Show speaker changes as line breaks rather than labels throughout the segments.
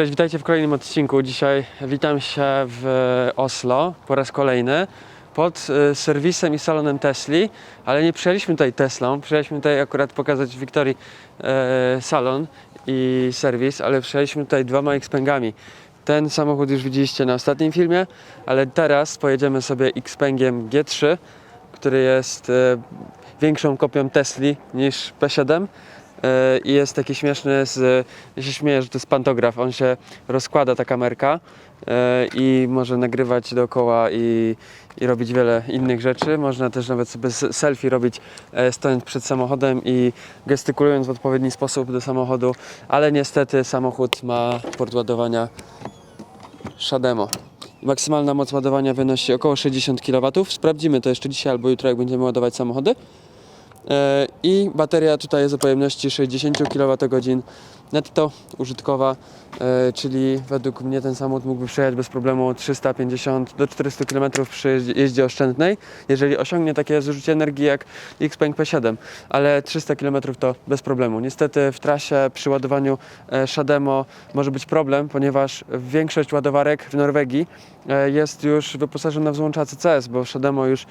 Cześć, witajcie w kolejnym odcinku. Dzisiaj witam się w Oslo po raz kolejny pod e, serwisem i salonem Tesli, ale nie przyjechaliśmy tutaj Teslą, przyjechaliśmy tutaj akurat pokazać Wiktorii e, salon i serwis, ale przyjechaliśmy tutaj dwoma Xpengami. Ten samochód już widzieliście na ostatnim filmie, ale teraz pojedziemy sobie Xpengiem G3, który jest e, większą kopią Tesli niż P7 e, i jest taki śmieszny, z, się śmieję, że to jest pantograf, on się rozkłada ta kamerka e, i może nagrywać dookoła i, i robić wiele innych rzeczy. Można też nawet sobie selfie robić e, stojąc przed samochodem i gestykulując w odpowiedni sposób do samochodu, ale niestety samochód ma port ładowania Shademo. Maksymalna moc ładowania wynosi około 60 kW. Sprawdzimy to jeszcze dzisiaj albo jutro, jak będziemy ładować samochody. E, I bateria tutaj jest o pojemności 60 kWh netto użytkowa, e, czyli według mnie ten samochód mógłby przejechać bez problemu 350 do 400 km przy jeździe- oszczędnej, jeżeli osiągnie takie zużycie energii jak Xpeng P7, ale 300 km to bez problemu. Niestety w trasie przy ładowaniu e, Shademo może być problem, ponieważ większość ładowarek w Norwegii jest już wyposażona w złącza CCS, bo Shademo już,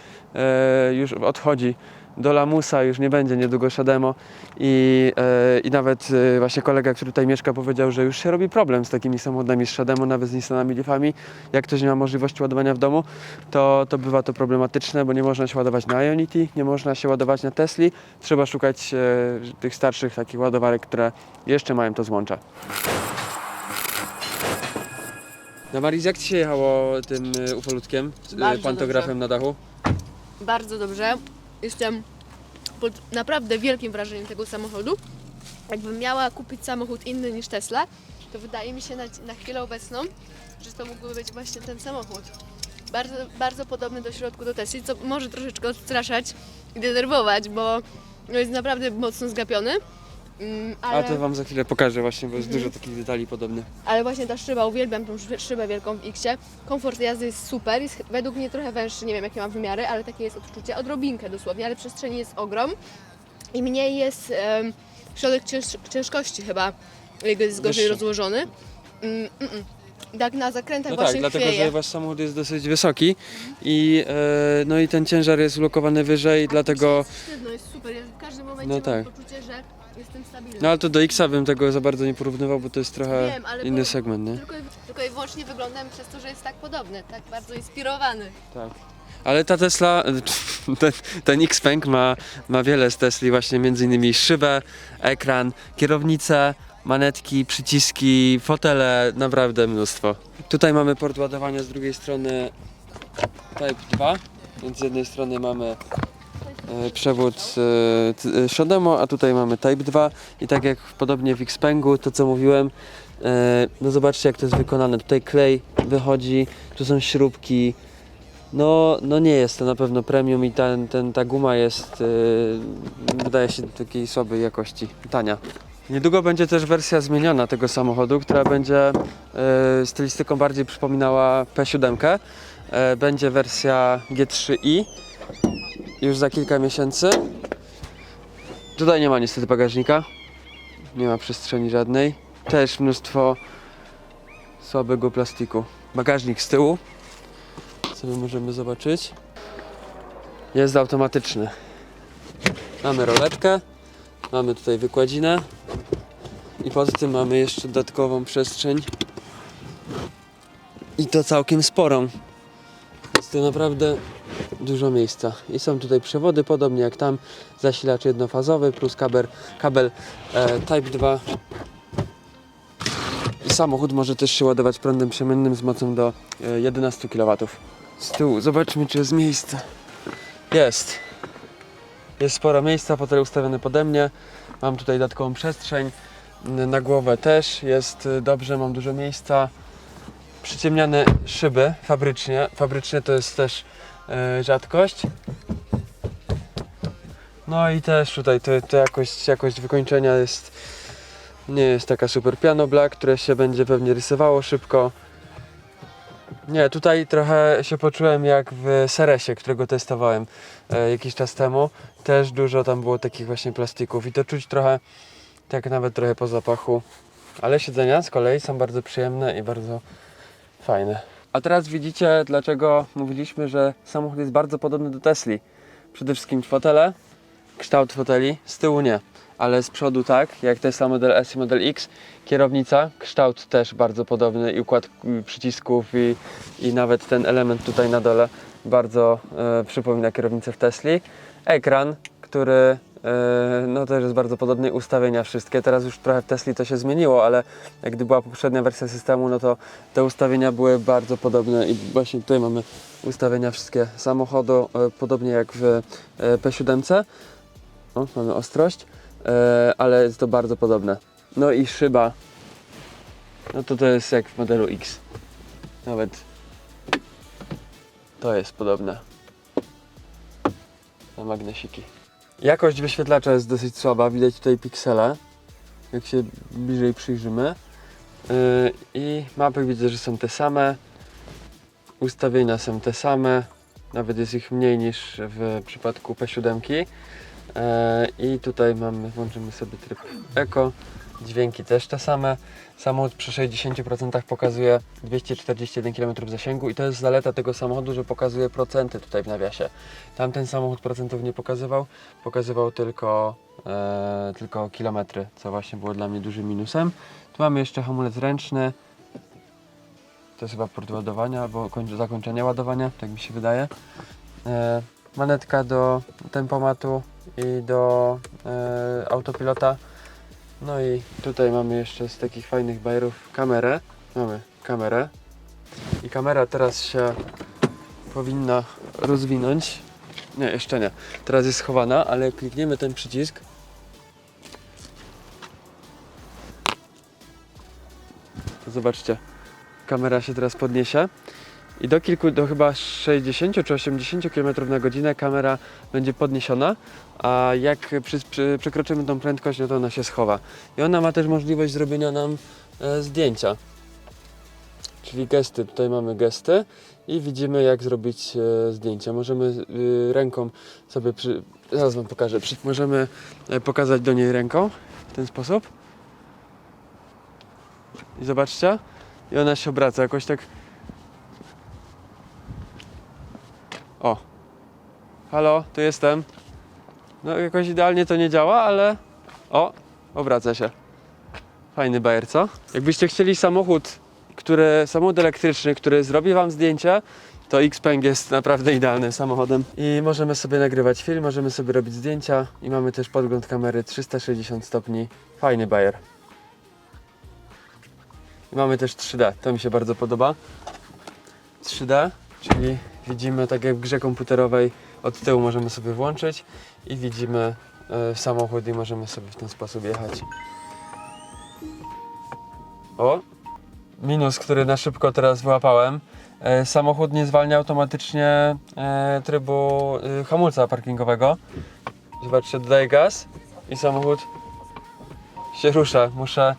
już odchodzi do Lamusa, już nie będzie niedługo Shademo i, e, i nawet e, właśnie kolega, który tutaj mieszka powiedział, że już się robi problem z takimi samochodami z Shademo, nawet z Nissanami Leafami. Jak ktoś nie ma możliwości ładowania w domu, to, to bywa to problematyczne, bo nie można się ładować na Ionity, nie można się ładować na Tesli. Trzeba szukać e, tych starszych takich ładowarek, które jeszcze mają to złącza. Na Mariz, jak Ci się jechało tym ufolutkiem,
Bardzo
pantografem na dachu?
Bardzo dobrze. Jestem pod naprawdę wielkim wrażeniem tego samochodu. Jakbym miała kupić samochód inny niż Tesla, to wydaje mi się na, na chwilę obecną, że to mógłby być właśnie ten samochód. Bardzo, bardzo podobny do środku do Tesli, co może troszeczkę odstraszać i denerwować, bo jest naprawdę mocno zgapiony. Mm,
A
Ale,
to Wam za chwilę pokażę właśnie, bo jest
Mhm.
dużo takich detali podobnych.
ale właśnie ta szyba, uwielbiam tą szy- szybę wielką w X-ie. Komfort jazdy jest super, jest według mnie trochę węższy, nie wiem jakie mam wymiary, ale takie jest odczucie, odrobinkę dosłownie, ale przestrzeni jest ogrom. I mniej jest em, środek cięż, ciężkości chyba, jego jest gorzej
Wyższy.
rozłożony. Mm, mm, mm. Tak na zakrętach
No tak,
właśnie
dlatego
chwieje.
że Wasz samochód jest dosyć wysoki i, e, no i ten ciężar jest ulokowany wyżej, dlatego...
Sztywno, jest super, ja w każdym momencie
No
mam
tak.
poczucie, że jestem.
No ale to do X-a bym tego za bardzo nie porównywał, bo to jest trochę
Wiem, ale
inny
po-
segment, nie?
Tylko, i- tylko i wyłącznie wyglądam przez to, że jest tak podobny, tak bardzo inspirowany.
Tak. Ale ta Tesla, ten, ten Xpeng ma, ma wiele z Tesli, właśnie między innymi szybę, ekran, kierownicę, manetki, przyciski, fotele, naprawdę mnóstwo. Tutaj mamy port ładowania z drugiej strony Type 2, więc z jednej strony mamy przewód e, e, Shademo, a tutaj mamy Type 2 i tak jak podobnie w Xpengu, to co mówiłem, e, no zobaczcie jak to jest wykonane. Tutaj klej wychodzi, tu są śrubki, no, no nie jest to na pewno premium i ten, ten, ta guma jest, wydaje się takiej słabej jakości, tania. Niedługo będzie też wersja zmieniona tego samochodu, która będzie yy, stylistyką bardziej przypominała P7. Yy, będzie wersja G3i już za kilka miesięcy. Tutaj nie ma niestety bagażnika, nie ma przestrzeni żadnej. Też mnóstwo słabego plastiku. Bagażnik z tyłu, sobie możemy zobaczyć. Jest automatyczny. Mamy roletkę, mamy tutaj wykładzinę i poza tym mamy jeszcze dodatkową przestrzeń i to całkiem sporą. Jest to naprawdę dużo miejsca. I są tutaj przewody, podobnie jak tam, zasilacz jednofazowy plus kabel, kabel e, Type 2 i samochód może też się ładować prądem przemiennym z mocą do e, 11 kW. Z tyłu, zobaczmy czy jest miejsce. Jest. Jest sporo miejsca, fotel ustawiony pode mnie. Mam tutaj dodatkową przestrzeń. Na głowę też jest y, dobrze, mam dużo miejsca. Przyciemniane szyby fabrycznie. Fabrycznie to jest też e, rzadkość. No i też tutaj to, to jakość, jakość wykończenia jest nie jest taka super piano black, które się będzie pewnie rysowało szybko. Nie, tutaj trochę się poczułem jak w Seresie, którego testowałem e, jakiś czas temu. Też dużo tam było takich właśnie plastików i to czuć trochę, tak nawet trochę po zapachu, ale siedzenia z kolei są bardzo przyjemne i bardzo fajne. A teraz widzicie, dlaczego mówiliśmy, że samochód jest bardzo podobny do Tesli. Przede wszystkim fotele, kształt foteli, z tyłu nie, ale z przodu tak, jak Tesla Model S i Model X. Kierownica, kształt też bardzo podobny i układ przycisków i, i nawet ten element tutaj na dole bardzo e, przypomina kierownicę w Tesli. Ekran, który no też jest bardzo podobny, ustawienia wszystkie. Teraz już trochę w Tesli to się zmieniło, ale gdy była poprzednia wersja systemu, no to te ustawienia były bardzo podobne i właśnie tutaj mamy ustawienia wszystkie samochodu, e, podobnie jak w e, P7. O, mamy ostrość, e, ale jest to bardzo podobne. No i szyba, no to to jest jak w modelu X. Nawet to jest podobne. Na magnesiki. Jakość wyświetlacza jest dosyć słaba, widać tutaj piksele, jak się bliżej przyjrzymy. Yy, I mapy widzę, że są te same. Ustawienia są te same. Nawet jest ich mniej niż w przypadku P7. Yy, I tutaj mamy, włączymy sobie tryb Eco. Dźwięki też te same. Samochód przy 60% pokazuje 241 km zasięgu i to jest zaleta tego samochodu, że pokazuje procenty tutaj w nawiasie. Tamten samochód procentów nie pokazywał, pokazywał tylko, e, tylko kilometry, co właśnie było dla mnie dużym minusem. Tu mamy jeszcze hamulec ręczny. To jest chyba port ładowania albo koń- zakończenia ładowania, tak mi się wydaje. E, manetka do tempomatu i do e, autopilota. No i tutaj mamy jeszcze z takich fajnych bajerów kamerę. Mamy kamerę. I kamera teraz się powinna rozwinąć. Nie, jeszcze nie. Teraz jest schowana, ale klikniemy ten przycisk, zobaczcie, kamera się teraz podniesie i do kilku, do chyba 60 czy 80 km na godzinę kamera będzie podniesiona, a jak przy, przy, przekroczymy tą prędkość, no to ona się schowa. I ona ma też możliwość zrobienia nam e, zdjęcia. Czyli gesty, tutaj mamy gesty i widzimy jak zrobić e, zdjęcie. Możemy y, ręką sobie, przy, zaraz Wam pokażę, przy, możemy e, pokazać do niej ręką w ten sposób. I zobaczcie, i ona się obraca jakoś tak. O, halo, tu jestem. No jakoś idealnie to nie działa, ale o, obraca się. Fajny bajer, co? Jakbyście chcieli samochód, który, samochód elektryczny, który zrobi wam zdjęcie, to Xpeng jest naprawdę idealnym samochodem. I możemy sobie nagrywać film, możemy sobie robić zdjęcia i mamy też podgląd kamery 360 stopni. Fajny bajer. I mamy też 3D, to mi się bardzo podoba. 3D, czyli widzimy tak jak w grze komputerowej od tyłu możemy sobie włączyć i widzimy e, samochód i możemy sobie w ten sposób jechać. O, minus, który na szybko teraz wyłapałem. E, samochód nie zwalnia automatycznie e, trybu e, hamulca parkingowego. Zobaczcie, dodaję gaz i samochód się rusza. Muszę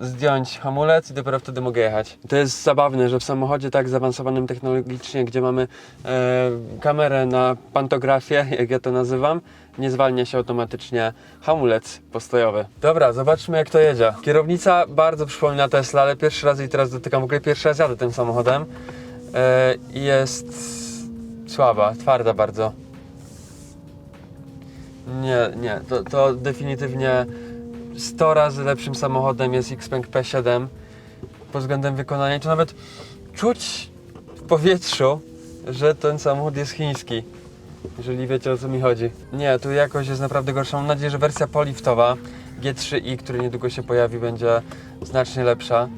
zdjąć hamulec i dopiero wtedy mogę jechać. To jest zabawne, że w samochodzie tak zaawansowanym technologicznie, gdzie mamy e, kamerę na pantografię, jak ja to nazywam, nie zwalnia się automatycznie hamulec postojowy. Dobra, zobaczmy jak to jedzie. Kierownica bardzo przypomina Tesla, ale pierwszy raz jej teraz dotykam. W ogóle pierwszy raz jadę tym samochodem. E, i jest słaba, twarda bardzo. Nie, nie, to, to definitywnie 100 razy lepszym samochodem jest Xpeng P7 pod względem wykonania. To nawet czuć w powietrzu, że ten samochód jest chiński. Jeżeli wiecie o co mi chodzi. Nie, tu jakość jest naprawdę gorsza. Mam nadzieję, że wersja poliftowa G3i, który niedługo się pojawi, będzie znacznie lepsza.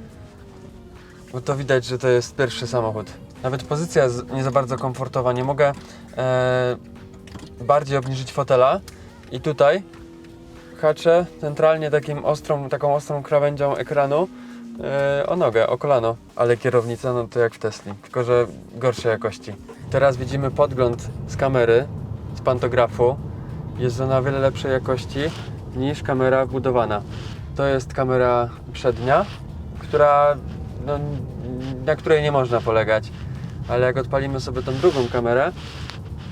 Bo to widać, że to jest pierwszy samochód. Nawet pozycja jest nie za bardzo komfortowa. Nie mogę e, bardziej obniżyć fotela. I tutaj haczę centralnie takim ostrą, taką ostrą krawędzią ekranu e, o nogę, o kolano. Ale kierownica no to jak w Tesli, tylko że gorszej jakości. Teraz widzimy podgląd z kamery, z pantografu. Jest ona o wiele lepszej jakości niż kamera wbudowana. To jest kamera przednia, która, no, na której nie można polegać. Ale jak odpalimy sobie tą drugą kamerę,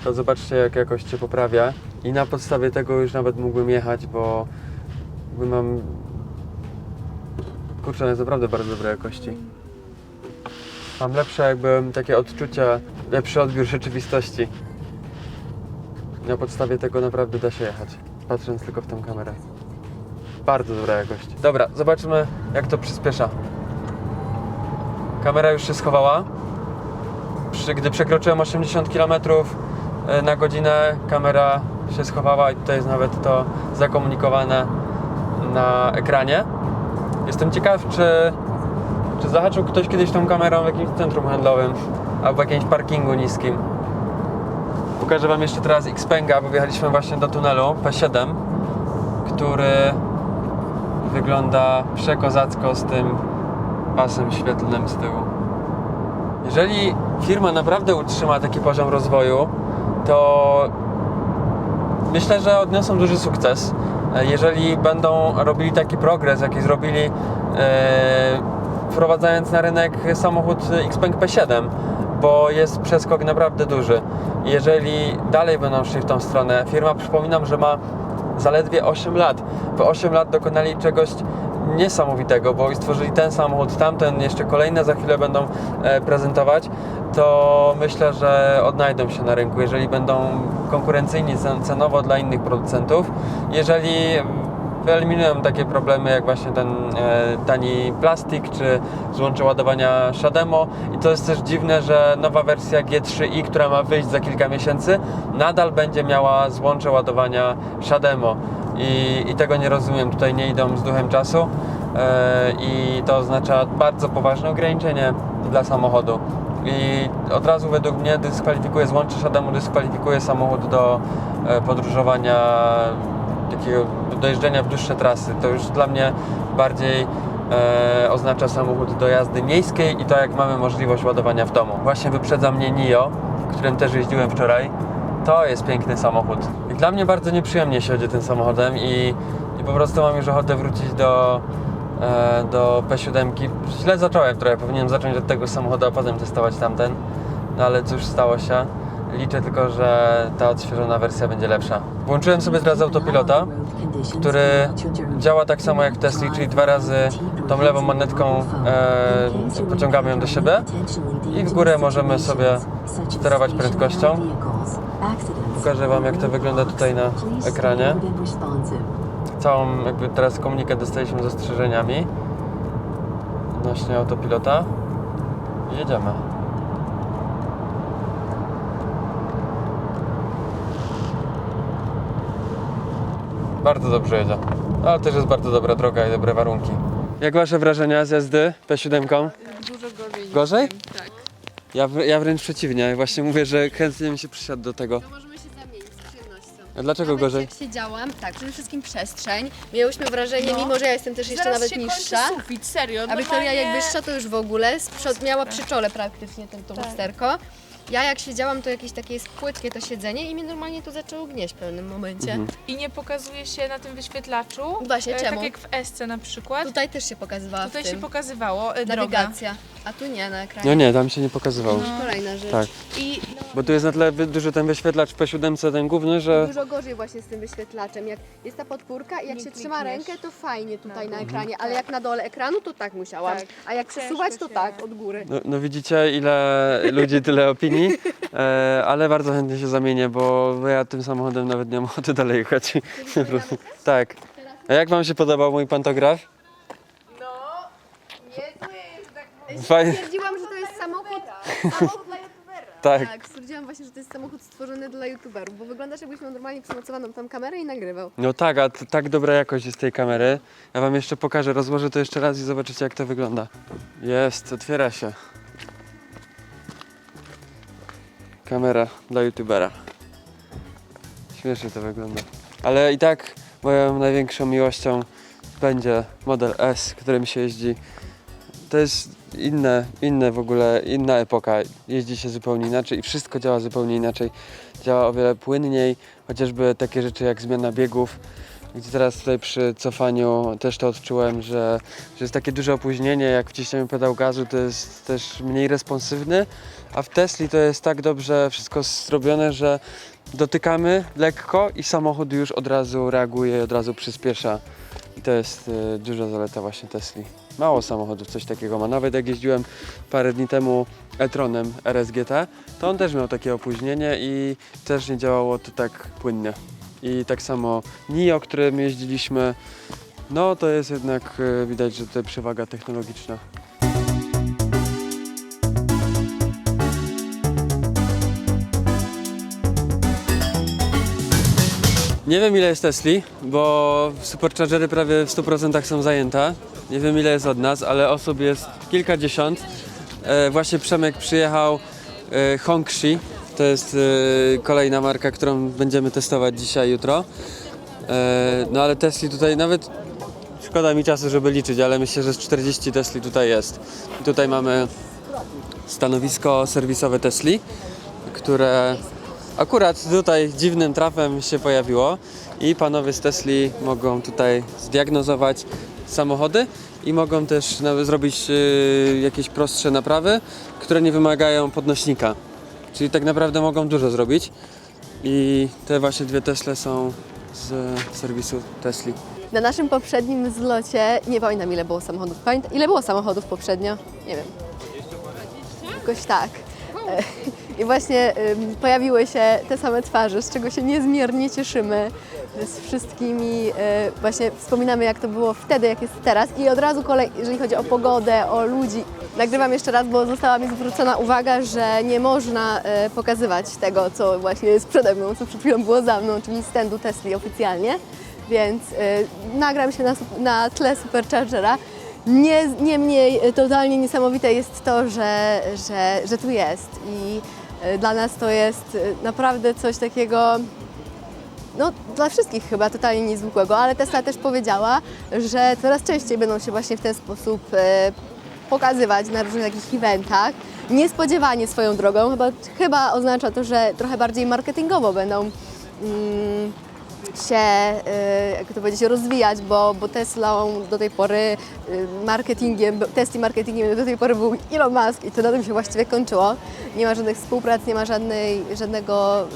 to zobaczcie jak jakość się poprawia i na podstawie tego już nawet mógłbym jechać, bo mam Kurczę, jest naprawdę bardzo dobrej jakości. Mam lepsze jakby takie odczucia, lepszy odbiór rzeczywistości. Na podstawie tego naprawdę da się jechać, patrząc tylko w tę kamerę. Bardzo dobra jakość. Dobra, zobaczymy jak to przyspiesza. Kamera już się schowała. Gdy przekroczyłem 80 km e, na godzinę, kamera się schowała i tutaj jest nawet to zakomunikowane na ekranie. Jestem ciekaw, czy, czy zahaczył ktoś kiedyś tą kamerą w jakimś centrum handlowym albo w jakimś parkingu niskim. Pokażę Wam jeszcze teraz Xpenga, bo wjechaliśmy właśnie do tunelu P7, który wygląda przekozacko z tym pasem świetlnym z tyłu. Jeżeli firma naprawdę utrzyma taki poziom rozwoju, to myślę, że odniosą duży sukces. E, Jeżeli będą robili taki progres, jaki zrobili e, wprowadzając na rynek samochód Xpeng P7, bo jest przeskok naprawdę duży. Jeżeli dalej będą szli w tą stronę, firma przypominam, że ma zaledwie 8 lat. W 8 lat dokonali czegoś niesamowitego, bo stworzyli ten samochód, tamten, jeszcze kolejne za chwilę będą e, prezentować, to myślę, że odnajdą się na rynku, jeżeli będą konkurencyjni cen- cenowo dla innych producentów, jeżeli wyeliminują takie problemy jak właśnie ten e, tani plastik czy złącze ładowania Shademo i to jest też dziwne, że nowa wersja G3i, która ma wyjść za kilka miesięcy, nadal będzie miała złącze ładowania Shademo i, i tego nie rozumiem, tutaj nie idą z duchem czasu e, i to oznacza bardzo poważne ograniczenie dla samochodu i od razu według mnie dyskwalifikuje złącze Shademo, dyskwalifikuje samochód do e, podróżowania takiego do jeżdżenia w dłuższe trasy. To już dla mnie bardziej e, oznacza samochód do jazdy miejskiej i to jak mamy możliwość ładowania w domu. Właśnie wyprzedza mnie NIO, którym też jeździłem wczoraj. To jest piękny samochód. I dla mnie bardzo nieprzyjemnie się jedzie tym samochodem i, i po prostu mam już ochotę wrócić do, e, do P7. Źle zacząłem trochę, powinienem zacząć od tego samochodu, a potem testować tamten. No ale cóż, stało się. Liczę tylko, że ta odświeżona wersja będzie lepsza. Włączyłem sobie teraz autopilota, który działa tak samo jak w Tesli, czyli dwa razy tą lewą manetką e, pociągamy ją do siebie i w górę możemy sobie sterować prędkością. Pokażę Wam jak to wygląda tutaj na ekranie. Całą jakby teraz komunikat dostaliśmy z ostrzeżeniami odnośnie autopilota jedziemy. Bardzo dobrze jedzie. Ale też jest bardzo dobra droga i dobre warunki. Jak wasze wrażenia z jazdy P7?
Dużo gorzej.
Gorzej?
Tak.
Ja, wr- ja wręcz przeciwnie. Właśnie mówię, że chętnie bym się przysiadł do tego. A dlaczego
Nawet
gorzej?
jak siedziałam, tak, przede wszystkim przestrzeń. Miałyśmy wrażenie,
No.
mimo że ja jestem też jeszcze
Zaraz
nawet
się
niższa,
kończy sufit, serio.
a Wiktoria
normalnie-
jak wyższa to już w ogóle, z przod miała przy czole praktycznie ten, to
Tak.
lusterko. Ja jak siedziałam, to jakieś takie jest płytkie to siedzenie i mnie normalnie to zaczęło gnieść w pewnym momencie.
Mhm.
I nie pokazuje się na tym wyświetlaczu.
Właśnie,
e,
czemu?
Tak jak w SC na przykład.
Tutaj też się pokazywała
Tutaj
w
się
tym.
pokazywało e, droga.
Nawigacja. A tu nie, na ekranie.
No nie, tam się nie pokazywało.
No.
Kolejna rzecz.
Tak.
I no,
Bo tu jest na tyle wy- duży ten wyświetlacz w P7, ten główny, że
Dużo gorzej właśnie z tym wyświetlaczem. Jak jest ta podpórka i jak
Nie
się trzyma
klikniesz.
rękę, to fajnie tutaj na
dół.
ekranie, ale jak na dole ekranu, to tak musiałam.
Tak.
A jak przesuwać, to
się-
tak, od góry.
no, no widzicie ile ludzi, tyle e, ale bardzo chętnie się zamienię, bo ja tym samochodem nawet nie mam ochoty dalej jechać. Po prostu. tak. A jak wam się podobał mój pantograf?
No, niezły jest tak
Fajny.
Stwierdziłam, że to jest samochód, samochód dla youtubera.
Tak.
Tak, stwierdziłam właśnie, że to jest samochód stworzony dla youtuberów, bo wyglądasz jakbyś miał normalnie przymocowaną tam kamerę i nagrywał.
No tak, a t- tak dobra jakość jest tej kamery. Ja wam jeszcze pokażę, rozłożę to jeszcze raz i zobaczycie jak to wygląda. Jest, otwiera się. Kamera dla youtubera. Śmiesznie to wygląda. Ale i tak moją największą miłością będzie model S, którym się jeździ. To jest inne, inne w ogóle, inna epoka. Jeździ się zupełnie inaczej i wszystko działa zupełnie inaczej. Działa o wiele płynniej, chociażby takie rzeczy jak zmiana biegów. Gdzie teraz tutaj przy cofaniu też to odczułem, że, że jest takie duże opóźnienie, jak wciśniemy pedał gazu, to jest też mniej responsywny, a w Tesli to jest tak dobrze wszystko zrobione, że dotykamy lekko i samochód już od razu reaguje, od razu przyspiesza. I to jest y, duża zaleta właśnie Tesli. Mało samochodów coś takiego ma. Nawet jak jeździłem parę dni temu e-tronem RSGT, to on też miał takie opóźnienie i też nie działało to tak płynnie. I tak samo NIO, którym jeździliśmy, no to jest jednak e, widać, że to przewaga technologiczna. Nie wiem ile jest Tesli, bo superchargery prawie w 100% są zajęte. Nie wiem ile jest od nas, ale osób jest kilkadziesiąt. E, właśnie Przemek przyjechał e, Hongxi. To jest e, kolejna marka, którą będziemy testować dzisiaj, jutro. E, no ale Tesli tutaj nawet szkoda mi czasu, żeby liczyć, ale myślę, że z 40 Tesli tutaj jest. I tutaj mamy stanowisko serwisowe Tesli, które akurat tutaj dziwnym trafem się pojawiło i panowie z Tesli mogą tutaj zdiagnozować samochody i mogą też nawet zrobić y, jakieś prostsze naprawy, które nie wymagają podnośnika. Czyli tak naprawdę mogą dużo zrobić i te właśnie dwie Tesle są z serwisu Tesli.
Na naszym poprzednim zlocie, nie pamiętam ile było samochodów. Pamięta, ile było samochodów poprzednio? Nie wiem. Jakoś tak. E, I właśnie pojawiły się te same twarze, z czego się niezmiernie cieszymy. Z wszystkimi, e, właśnie wspominamy jak to było wtedy, jak jest teraz. I od razu kolej, jeżeli chodzi o pogodę, o ludzi. Nagrywam jeszcze raz, bo została mi zwrócona uwaga, że nie można e, pokazywać tego, co właśnie jest przede mną, co przed chwilą było za mną, czyli standu Tesli oficjalnie. Więc y, nagram się na, na tle Superchargera. Nie, niemniej y, totalnie niesamowite jest to, że, że, że tu jest. I dla nas to jest naprawdę coś takiego, no dla wszystkich chyba totalnie niezwykłego, ale Tesla też powiedziała, że coraz częściej będą się właśnie w ten sposób e, pokazywać na różnych takich eventach. Niespodziewanie swoją drogą, chyba, chyba oznacza to, że trochę bardziej marketingowo będą mm, się, e, jak to powiedzieć, rozwijać, bo, bo Teslą do tej pory e, marketingiem, testy marketingiem do tej pory był Elon Musk i to na tym się właściwie kończyło. Nie ma żadnych współprac, nie ma żadnej, żadnego, e,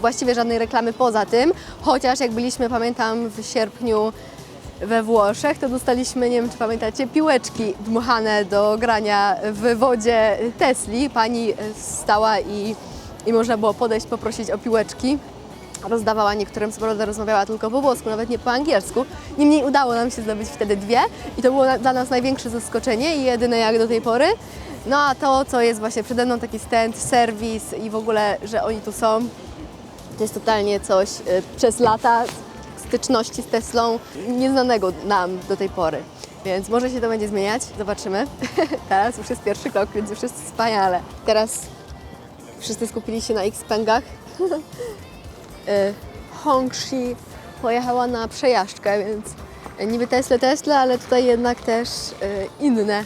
właściwie żadnej reklamy poza tym, chociaż jak byliśmy, pamiętam, w sierpniu we Włoszech, to dostaliśmy, nie wiem czy pamiętacie, piłeczki dmuchane do grania w wodzie Tesli. Pani stała i, i można było podejść, poprosić o piłeczki rozdawała niektórym, co prawda rozmawiała tylko po włosku, nawet nie po angielsku. Niemniej udało nam się zdobyć wtedy dwie i to było dla nas największe zaskoczenie i jedyne jak do tej pory. No a to, co jest właśnie przede mną, taki stand, serwis i w ogóle, że oni tu są, to jest totalnie coś y, przez lata styczności z Teslą nieznanego nam do tej pory. Więc może się to będzie zmieniać, zobaczymy. Teraz już jest pierwszy krok, więc już jest wspaniale. Teraz wszyscy skupili się na Xpengach. y, Hongxi pojechała na przejażdżkę, więc niby Tesla Tesla, ale tutaj jednak też y, inne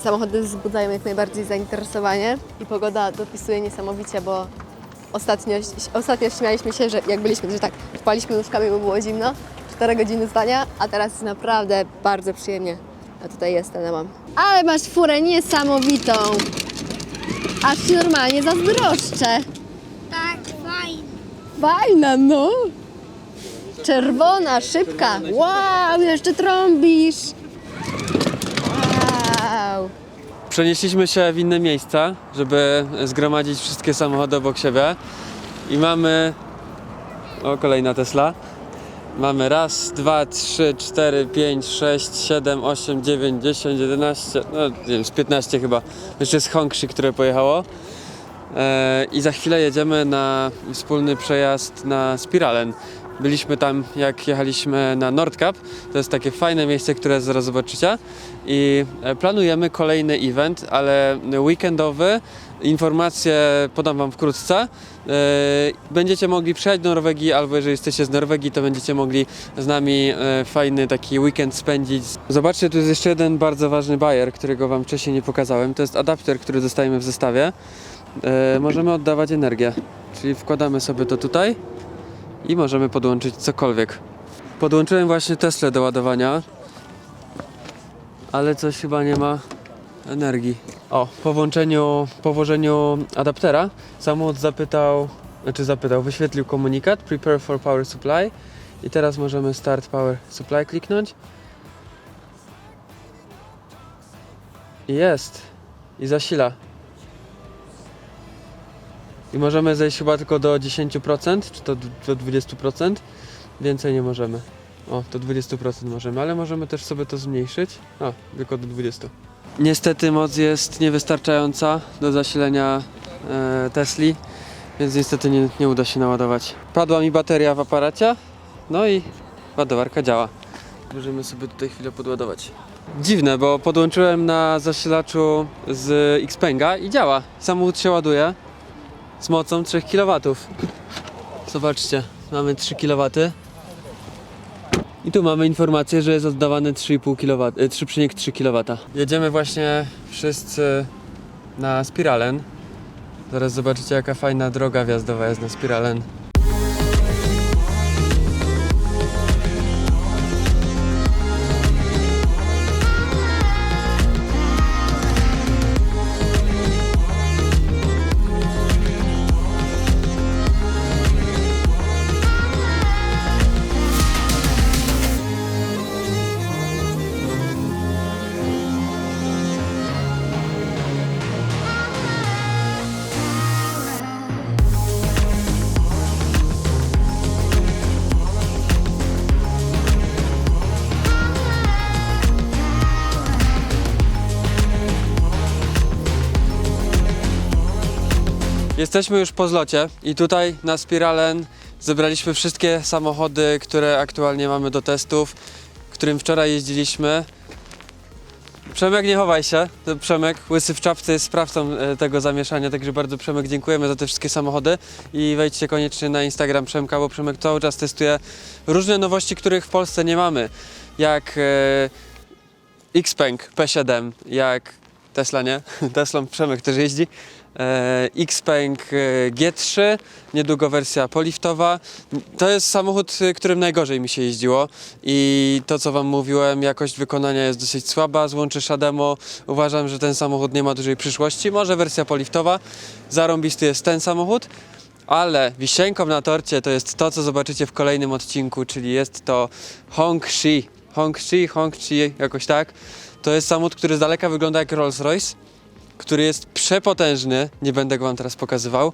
samochody wzbudzają jak najbardziej zainteresowanie i pogoda dopisuje niesamowicie, bo ostatnio, ostatnio śmialiśmy się, że jak byliśmy, że tak wpaliśmy nóżkami, bo było zimno, 4 godziny zdania, a teraz jest naprawdę bardzo przyjemnie. A tutaj jestem, ja mam. Ale masz furę niesamowitą! Aż się normalnie zazdroszczę.
Tak, fajnie.
Fajna, no. Czerwona, szybka. Wow, jeszcze trąbisz. Wow.
Przenieśliśmy się w inne miejsca, żeby zgromadzić wszystkie samochody obok siebie i mamy o kolejna Tesla. Mamy raz, dwa, trzy, cztery, pięć, sześć, siedem, osiem, dziewięć, dziesięć, jedenaście, no nie wiem, z 15 chyba. Jeszcze jest Hongxi, które pojechało. E, I za chwilę jedziemy na wspólny przejazd na Spiralen. Byliśmy tam, jak jechaliśmy na Nordkap. To jest takie fajne miejsce, które zaraz zobaczycie. I e, planujemy kolejny event, ale weekendowy. Informacje podam Wam wkrótce. E, Będziecie mogli przyjechać do Norwegii, albo jeżeli jesteście z Norwegii, to będziecie mogli z nami e, fajny taki weekend spędzić. Zobaczcie, tu jest jeszcze jeden bardzo ważny bajer, którego Wam wcześniej nie pokazałem. To jest adapter, który dostajemy w zestawie. Możemy oddawać energię, czyli wkładamy sobie to tutaj i możemy podłączyć cokolwiek. Podłączyłem właśnie Teslę do ładowania, ale coś chyba nie ma energii. O, po włączeniu, po włożeniu adaptera samochód zapytał, znaczy zapytał, wyświetlił komunikat Prepare for Power Supply i teraz możemy Start Power Supply kliknąć I jest. I zasila. I możemy zejść chyba tylko do 10%, czy to do 20%. Więcej nie możemy. O, do 20% możemy, ale możemy też sobie to zmniejszyć. O, tylko do 20%. Niestety moc jest niewystarczająca do zasilenia e, Tesli, więc niestety nie, nie uda się naładować. Padła mi bateria w aparacie, no i ładowarka działa. Możemy sobie tutaj chwilę podładować. Dziwne, bo podłączyłem na zasilaczu z Xpenga i działa. Samochód się ładuje z mocą 3 kW. Zobaczcie, mamy 3 kW. I tu mamy informację, że jest oddawane 3,5 kW, e, 3,3 kW. Jedziemy właśnie wszyscy na Spiralen. Zaraz zobaczycie jaka fajna droga wjazdowa jest na Spiralen. Jesteśmy już po zlocie i tutaj na Spiralen zebraliśmy wszystkie samochody, które aktualnie mamy do testów, którym wczoraj jeździliśmy. Przemek, nie chowaj się. Przemek, łysy w czapce, jest sprawcą e, tego zamieszania, także bardzo Przemek dziękujemy za te wszystkie samochody i wejdźcie koniecznie na Instagram Przemka, bo Przemek cały czas testuje różne nowości, których w Polsce nie mamy, jak e, Xpeng P7, jak Tesla, nie? Teslą Przemek też jeździ. E, Xpeng e, G3, niedługo wersja poliftowa. To jest samochód, y, którym najgorzej mi się jeździło i to co wam mówiłem, jakość wykonania jest dosyć słaba, złączy Shademo. Uważam, że ten samochód nie ma dużej przyszłości. Może wersja poliftowa. Zarąbisty jest ten samochód. Ale wisienką na torcie to jest to, co zobaczycie w kolejnym odcinku, czyli jest to Hongxi. Hongxi, Hongxi, jakoś tak. To jest samochód, który z daleka wygląda jak Rolls-Royce, który jest przepotężny. Nie będę go wam teraz pokazywał.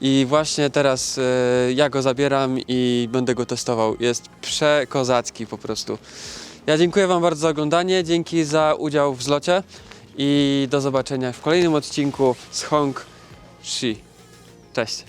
I właśnie teraz e, ja go zabieram i będę go testował. Jest przekozacki po prostu. Ja dziękuję wam bardzo za oglądanie, dzięki za udział w zlocie i do zobaczenia w kolejnym odcinku z Hong Shi. Cześć.